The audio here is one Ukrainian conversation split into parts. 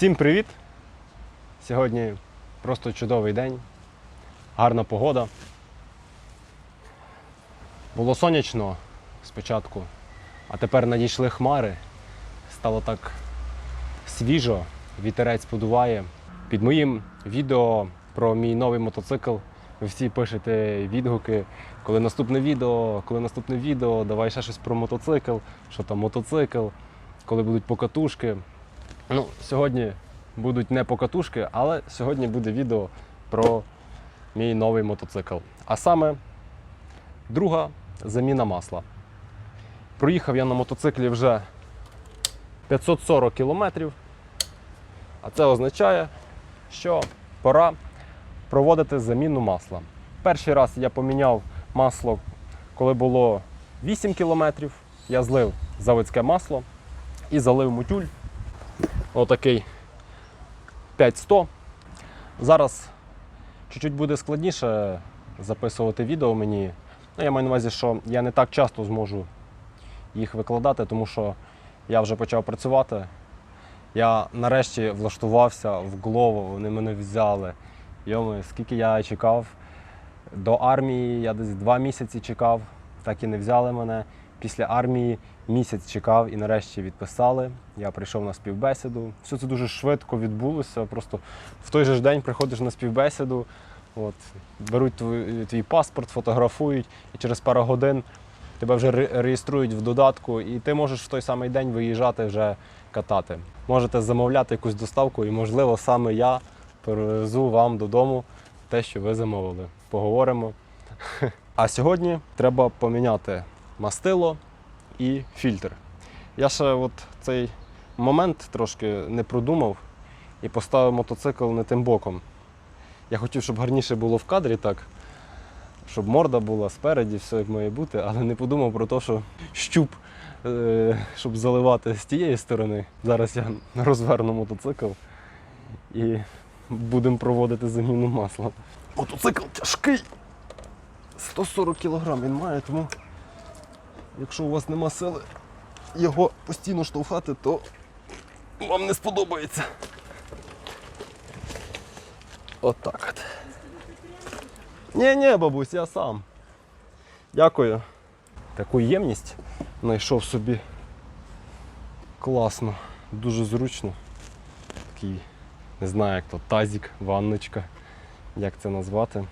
Всім привіт! Сьогодні просто чудовий день, гарна погода. Було сонячно спочатку, а тепер надійшли хмари. Стало так свіжо, вітерець подуває. Під моїм відео про мій новий мотоцикл ви всі пишете відгуки, коли наступне відео, коли наступне відео, давай ще щось про мотоцикл, що там мотоцикл, коли будуть покатушки. Ну, сьогодні будуть не покатушки, але сьогодні буде відео про мій новий мотоцикл. А саме друга заміна масла. Проїхав я на мотоциклі вже 540 кілометрів. А це означає, що пора проводити заміну масла. Перший раз я поміняв масло, коли було 8 кілометрів. Я злив заводське масло і залив мутюль. Отакий 5100. Зараз чуть-чуть буде складніше записувати відео мені. Ну, я маю на увазі, що я не так часто зможу їх викладати, тому що я вже почав працювати. Я нарешті влаштувався в Глово, вони мене взяли. Йоми, скільки я чекав. До армії я десь два місяці чекав, так і не взяли мене. Після армії місяць чекав і нарешті відписали. Я прийшов на співбесіду. Все це дуже швидко відбулося. Просто в той же ж день приходиш на співбесіду, от, беруть твій, твій паспорт, фотографують, і через пару годин тебе вже реєструють в додатку, і ти можеш в той самий день виїжджати вже катати. Можете замовляти якусь доставку, і, можливо, саме я перевезу вам додому те, що ви замовили. Поговоримо. А сьогодні треба поміняти мастило і фільтр. Я ще от цей момент трошки не продумав і поставив мотоцикл не тим боком. Я хотів, щоб гарніше було в кадрі так, щоб морда була спереді, все як має бути, але не подумав про те, що щуп, е, щоб заливати з тієї сторони. Зараз я розверну мотоцикл і будемо проводити заміну масла. Мотоцикл тяжкий. 140 кг він має, тому якщо у вас нема сили його постійно штовхати, то вам не сподобається. Отак от. Ні, ні, бабусь, я сам. Дякую. Таку ємність знайшов собі класно, дуже зручно. Такий, не знаю як то, тазик, ванночка, як це назвати.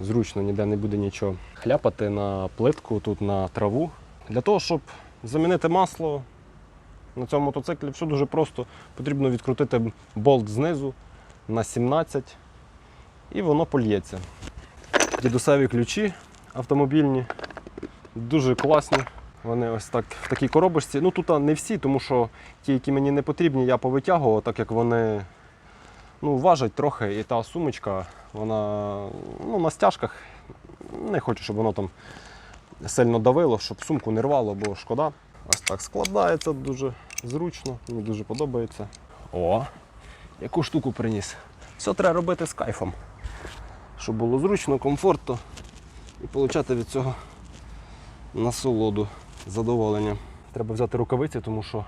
Зручно, ніде не буде нічого хляпати на плитку, тут на траву. Для того, щоб замінити масло на цьому мотоциклі, все дуже просто. Потрібно відкрутити болт знизу на 17 і воно польється. Дідусеві ключі автомобільні, дуже класні. Вони ось так в такій коробочці. Ну тут не всі, тому що ті, які мені не потрібні, я повитягував, так як вони ну, важать трохи, і та сумочка, вона ну, на стяжках. Не хочу, щоб воно там сильно давило, щоб сумку не рвало, бо шкода. Ось так складається дуже зручно, мені дуже подобається. О, яку штуку приніс. Все треба робити з кайфом, щоб було зручно, комфортно і отримати від цього насолоду, задоволення. Треба взяти рукавиці, тому що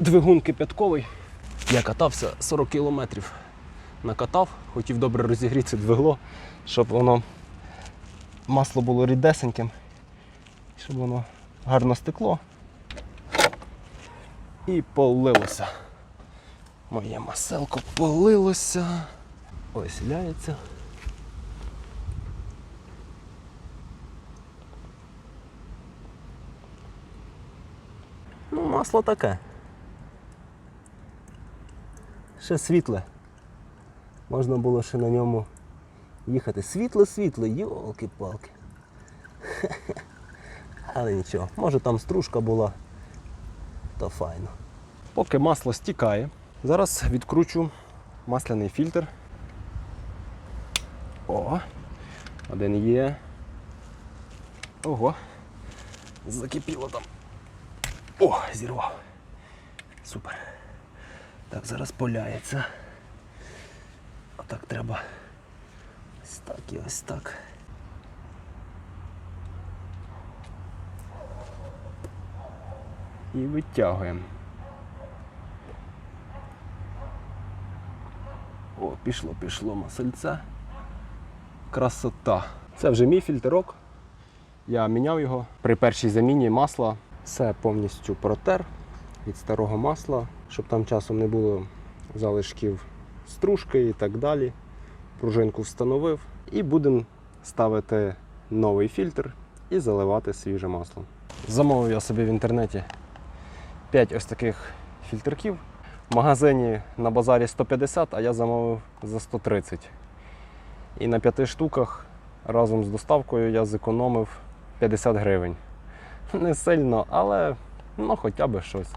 двигун кипятковий. Я катався 40 кілометрів. Накатав, хотів добре розігріти двигло, щоб воно масло було рідесеньким, щоб воно гарно стекло і полилося. Моє маселко полилося. Ось ляється. Ну, масло таке. Ще світле. Можна було ще на ньому їхати. Світло-світло, йолки-палки. Але нічого, може там стружка була, то файно. Поки масло стікає, зараз відкручу масляний фільтр. О, один є. Ого, закипіло там. О, зірвав. Супер. Так, зараз поляється. Отак треба. Ось так і ось так. І витягуємо. О, пішло, пішло масельце. Красота. Це вже мій фільтрок. Я міняв його. При першій заміні масла все повністю протер від старого масла, щоб там часом не було залишків стружки і так далі. Пружинку встановив і будемо ставити новий фільтр і заливати свіже масло. Замовив я собі в інтернеті 5 ось таких фільтрків. В магазині на базарі 150, а я замовив за 130. І на п'яти штуках разом з доставкою я зекономив 50 гривень. Не сильно, але ну, хоча б щось.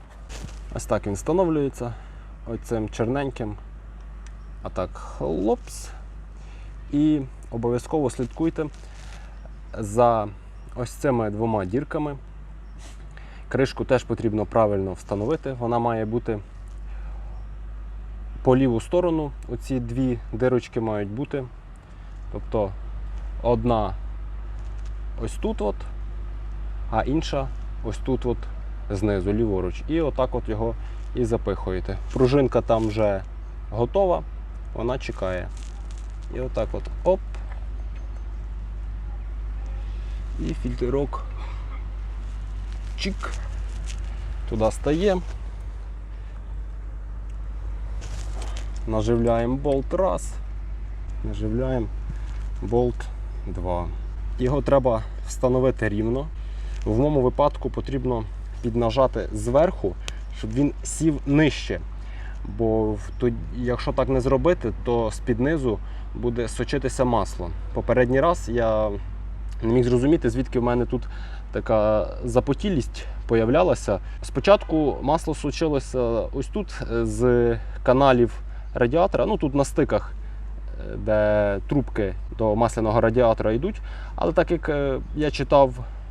Ось так він встановлюється оцим черненьким. А так, хлопс. І обов'язково слідкуйте за ось цими двома дірками. Кришку теж потрібно правильно встановити. Вона має бути по ліву сторону. Оці дві дирочки мають бути. Тобто одна ось тут, от, а інша ось тут от знизу, ліворуч. І отак от його і запихуєте. Пружинка там вже готова, вона чекає. І отак от оп. І фільтрок. Чик. Туди стає. Наживляємо болт раз. Наживляємо болт 2. Його треба встановити рівно. В моєму випадку потрібно піднажати зверху, щоб він сів нижче. Бо якщо так не зробити, то з-під низу буде сочитися масло. Попередній раз я не міг зрозуміти, звідки в мене тут така запотілість появлялася. Спочатку масло сочилося ось тут е, з каналів радіатора, ну тут на стиках, е, де трубки до масляного радіатора йдуть. Але так як е, я читав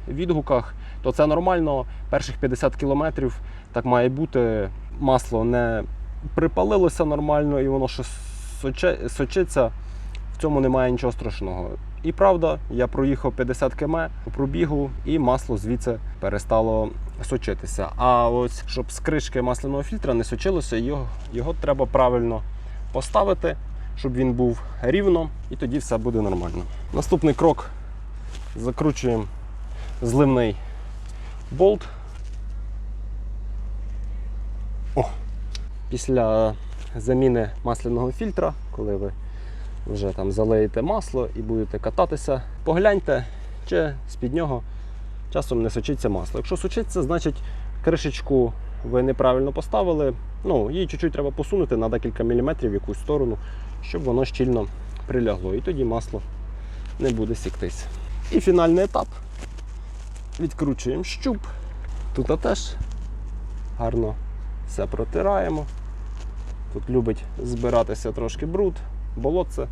в відгуках, то це нормально. Перших 50 кілометрів так має бути. Масло не припалилося нормально і воно ще сочиться. В цьому немає нічого страшного. І правда, я проїхав 50 км у пробігу, і масло звідси перестало сочитися. А ось щоб з кришки масляного фільтра не сочилося, його, його треба правильно поставити, щоб він був рівно, і тоді все буде нормально. Наступний крок закручуємо зливний болт. О! Після заміни масляного фільтра, коли ви вже там залиєте масло і будете кататися, погляньте, чи з-під нього часом не сочиться масло. Якщо сочиться, значить кришечку ви неправильно поставили. Ну, її чуть-чуть треба посунути на декілька міліметрів в якусь сторону, щоб воно щільно прилягло. І тоді масло не буде сіктись. І фінальний етап. Відкручуємо щуп. Тут теж гарно все протираємо. Тут любить збиратися трошки бруд, болотце.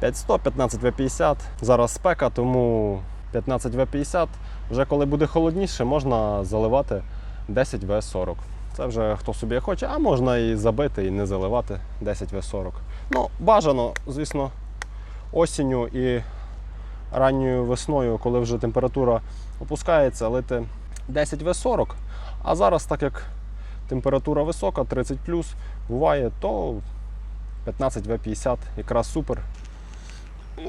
5100, 15 В50. Зараз спека, тому 15 В50. Вже коли буде холодніше, можна заливати 10 В40. Це вже хто собі хоче, а можна і забити і не заливати 10 В40. Ну, бажано, звісно, осінню і ранньою весною, коли вже температура опускається, лити 10 В40. А зараз, так як температура висока, 30 буває, то 15 В50 якраз супер.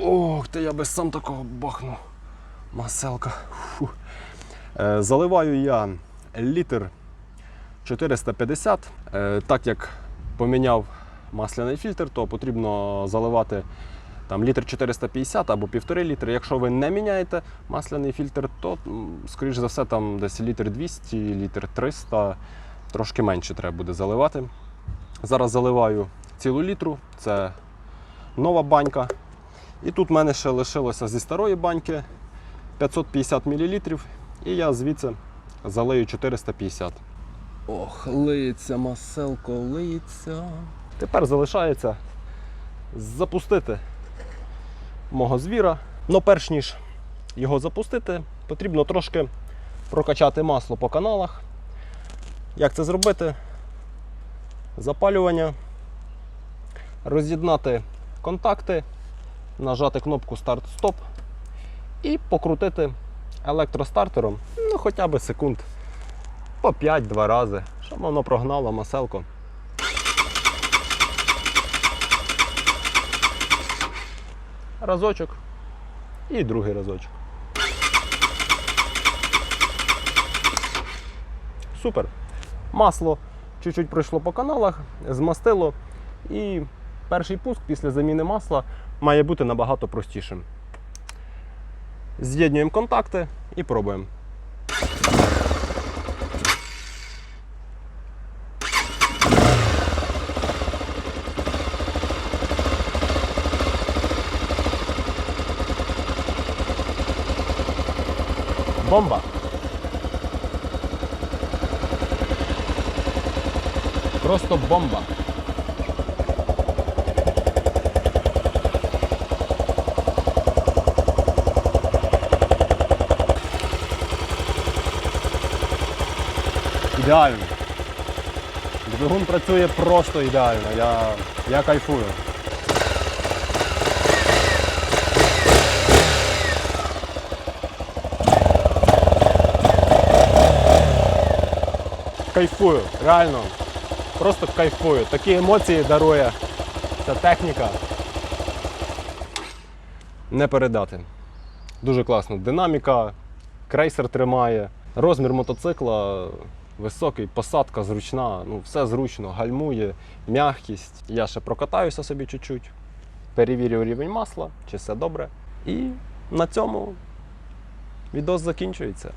Ох, ти я би сам такого бахну. Маселка. Фу. Е, заливаю я літр 450. Е, так як поміняв масляний фільтр, то потрібно заливати там, літр 450 або півтори літри. Якщо ви не міняєте масляний фільтр, то, скоріш за все, там десь літр 200, літр 300, трошки менше треба буде заливати. Зараз заливаю цілу літру, це нова банька. І тут в мене ще лишилося зі старої баньки 550 мл, і я звідси залию 450. Ох, лиється, маселко, лиється. Тепер залишається запустити мого звіра. Но перш ніж його запустити, потрібно трошки прокачати масло по каналах. Як це зробити? Запалювання, роз'єднати контакти, нажати кнопку старт-стоп і покрутити електростартером ну, хоча б секунд по 5-2 рази, щоб воно прогнало маселко разочок і другий разочок. Супер. Масло чуть-чуть пройшло по каналах, змастило. І перший пуск після заміни масла має бути набагато простішим. З'єднуємо контакти і пробуємо. Бомба! Просто бомба. Ідеально. Двигун працює просто ідеально. Я, я кайфую. Кайфую, реально. Просто кайфую. Такі емоції дарує ця техніка. Не передати. Дуже класно. Динаміка, крейсер тримає. Розмір мотоцикла високий, посадка зручна, ну все зручно, гальмує, м'якість. Я ще прокатаюся собі чуть-чуть, перевірю рівень масла, чи все добре. І на цьому відос закінчується.